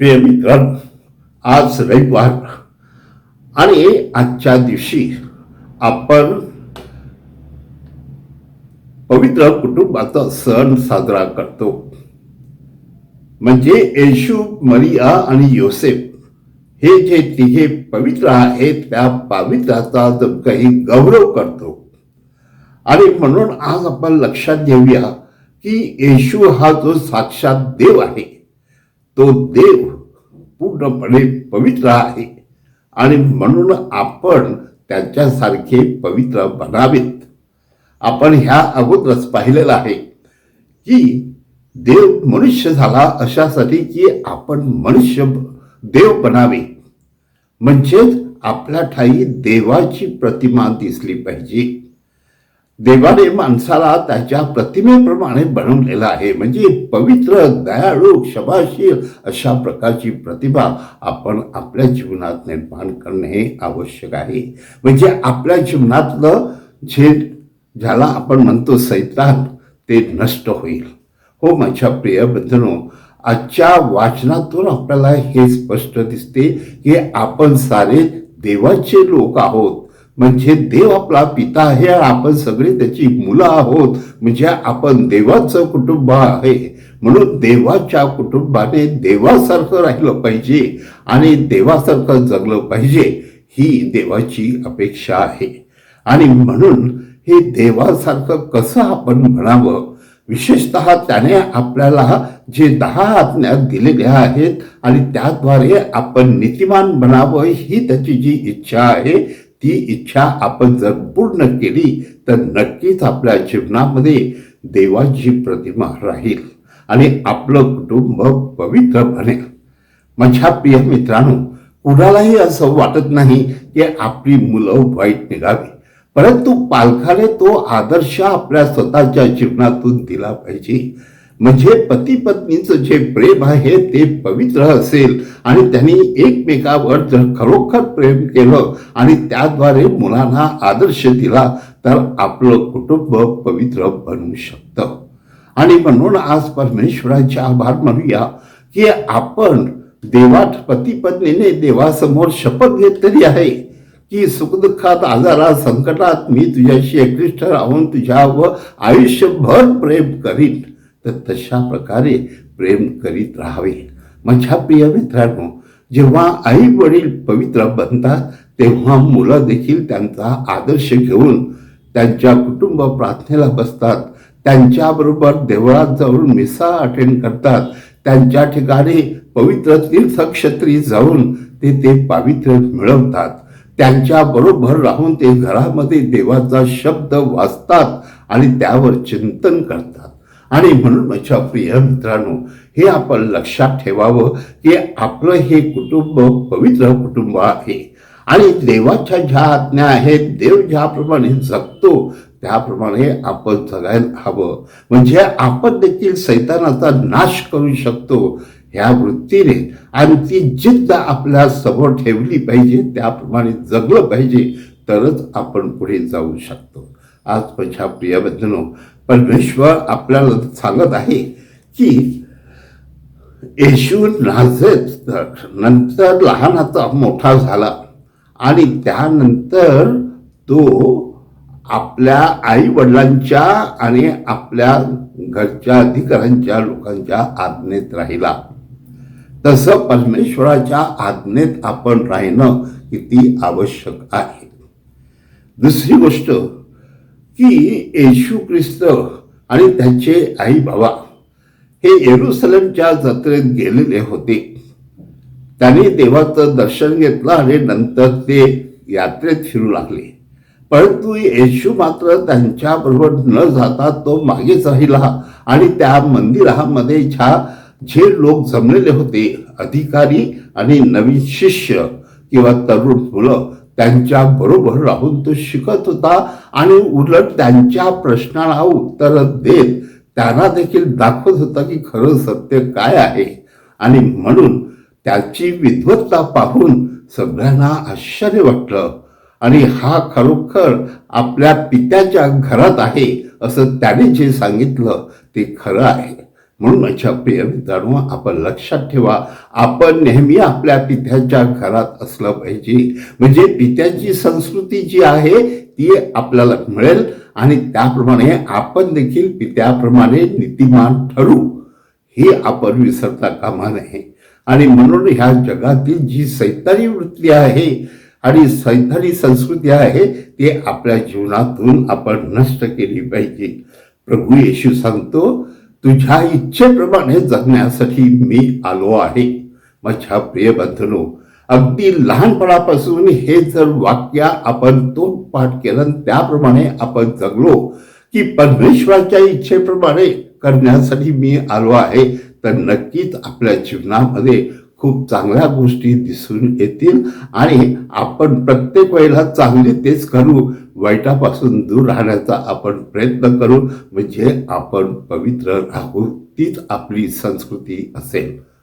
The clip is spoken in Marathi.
प्रिय मित्रांनो आज रविवार आणि आजच्या दिवशी आपण पवित्र कुटुंबाचा सण साजरा करतो. म्हणजे येशू मरिया आणि योसेफ हे जे तिघे पवित्र आहेत त्या पावित्राचा जो काही गौरव करतो. आणि म्हणून आज आपण लक्षात घेऊया की येशू हा जो साक्षात देव आहे तो देव पूर्णपणे पवित्र आहे. आणि म्हणून आपण त्यांच्यासारखे पवित्र बनावेत. आपण ह्या अगोदरच पाहिलेलं आहे की देव मनुष्य झाला अशासाठी की आपण मनुष्य देव बनावे. म्हणजेच आपल्या ठाई देवाची प्रतिमा दिसली पाहिजे. देवाने माणसाला त्याच्या प्रतिमेप्रमाणे बनवलेला आहे. म्हणजे पवित्र दयाळू क्षमाशील अशा प्रकारची प्रतिभा आपण आपल्या जीवनात निर्माण करणे हे आवश्यक आहे. म्हणजे आपल्या जीवनातलं जे ज्याला आपण म्हणतो सैतान ते नष्ट होईल. हो माझ्या प्रिय बंधनो आजच्या वाचनातून आपल्याला हे स्पष्ट दिसते की आपण सारे देवाचे लोक आहोत. म्हणजे देव आपला पिता आहे आपण सगळे त्याची मुलं आहोत. म्हणजे आपण देवाचं कुटुंब आहे. म्हणून देवाच्या कुटुंबाने देवासारखं राहिलं पाहिजे आणि देवासारखं जगलं पाहिजे ही देवाची अपेक्षा आहे. आणि म्हणून हे देवासारखं कसं आपण म्हणावं? विशेषत त्याने आपल्याला जे दहा आज्ञा दिलेल्या आहेत आणि त्याद्वारे आपण नीतिमान बनावं ही त्याची जी इच्छा आहे ती इच्छा आपण जर पूर्ण केली तर नक्कीच आपल्या जीवनामध्ये देवाची प्रतिमा राहील आणि आपलं कुटुंब पवित्र बनेल माझ्या प्रिय मित्रांनो कुणालाही असं वाटत नाही की आपली मुलं वाईट निघावी परंतु पालकाने तो आदर्श आपल्या स्वतःच्या जीवनातून दिला पाहिजे. म्हणजे पती पत्नीचं जे प्रेम आहे ते पवित्र असेल. आणि त्यांनी एकमेकावर जर खरोखर प्रेम केलं आणि त्याद्वारे मुलांना आदर्श दिला तर आपलं कुटुंब पवित्र बनू शकतं. आणि म्हणून आज परमेश्वराचे आभार मानूया की आपण देवात पती पत्नीने देवासमोर शपथ घेतलेली आहे की सुखदुःखात आजारात संकटात मी तुझ्याशी एकनिष्ठ राहून तुझ्यावर आयुष्यभर प्रेम करीन. तर तशा प्रकारे प्रेम करीत राहावे. माझ्या प्रिय मित्रांनो जेव्हा आई वडील पवित्र बनतात तेव्हा मुलं देखील त्यांचा आदर्श घेऊन त्यांच्या कुटुंब प्रार्थनेला बसतात. त्यांच्याबरोबर देवळात जाऊन मिसा अटेंड करतात. त्यांच्या ठिकाणी पवित्र तीर्थक्षेत्री जाऊन ते ते पावित्र्य मिळवतात. त्यांच्या बरोबर राहून ते घरामध्ये देवाचा शब्द वाचतात आणि त्यावर चिंतन करतात. आणि म्हणून माझ्या प्रिय मित्रांनो हे आपण लक्षात ठेवावं की आपलं हे कुटुंब पवित्र कुटुंब आहे. आणि देवाच्या ज्या आज्ञा आहेत देव ज्याप्रमाणे जगतो त्याप्रमाणे आपण जगायला हवं. म्हणजे आपण देखील सैतानाचा नाश करू शकतो ह्या वृत्तीने. आणि ती जिद्द आपल्यासमोर ठेवली पाहिजे त्याप्रमाणे जगलं पाहिजे तरच आपण पुढे जाऊ शकतो. आज माझ्या प्रिय बंधनो परमेश्वर आपल्याला सांगत आहे की येशू नाझेत नंतर लहानाचा मोठा झाला आणि त्यानंतर तो आपल्या आई वडिलांच्या आणि आपल्या घरच्या अधिकाऱ्यांच्या लोकांच्या आज्ञेत राहिला. तसं परमेश्वराच्या आज्ञेत आपण राहणं किती आवश्यक आहे. दुसरी गोष्ट की येशू ख्रिस्त आणि त्यांचे आई बाबा हे येरुसलेमच्या जत्रेत गेलेले होते. त्यांनी देवाचं दर्शन घेतलं आणि नंतर ते यात्रेत फिरू लागले. परंतु येशू मात्र त्यांच्याबरोबर न जाता तो मागेच राहिला आणि त्या मंदिरामध्ये ज्या जे लोक जमलेले होते अधिकारी आणि नवीन शिष्य किंवा तरुण मुलं त्यांच्या बरोबर राहून तो शिकत होता आणि उलट त्यांच्या प्रश्नाला उत्तर देत त्यांना देखील दाखवत होता की खरं सत्य काय आहे. आणि म्हणून त्याची विद्वत्ता पाहून सगळ्यांना आश्चर्य वाटलं. आणि हा खरोखर आपल्या पित्याच्या घरात आहे असं त्याने जे सांगितलं ते खरं आहे. म्हणून माझ्या प्रिय मित्रांनो आपण लक्षात ठेवा आपण नेहमी आपल्या पित्याच्या घरात असलं पाहिजे. म्हणजे पित्याची संस्कृती जी आहे ती आपल्याला मिळेल आणि त्याप्रमाणे आपण देखील पित्याप्रमाणे नीतिमान ठरू हे आपण विसरता कामा नये. आणि म्हणून ह्या जगातील जी सैतानी वृत्ती आहे आणि सैतानी संस्कृती आहे ती आपल्या जीवनातून आपण नष्ट केली पाहिजे. प्रभू येशू सांगतो तुझ्या इच्छेप्रमाणे जगण्यासाठी मी आलो आहे. माझ्या प्रिय बंधनो अगदी लहानपणापासून हे जर वाक्य आपण तोंड पाठ केलं आणि त्याप्रमाणे आपण जगलो की परमेश्वराच्या इच्छेप्रमाणे करण्यासाठी मी आलो आहे तर नक्कीच आपल्या जीवनामध्ये खूप चांगल्या गोष्टी दिसून येतील आणि आपण प्रत्येक वेळेला चांगले तेच करू वाईटापासून दूर राहण्याचा आपण प्रयत्न करू. म्हणजे आपण पवित्र राहू तीच आपली संस्कृती असेल.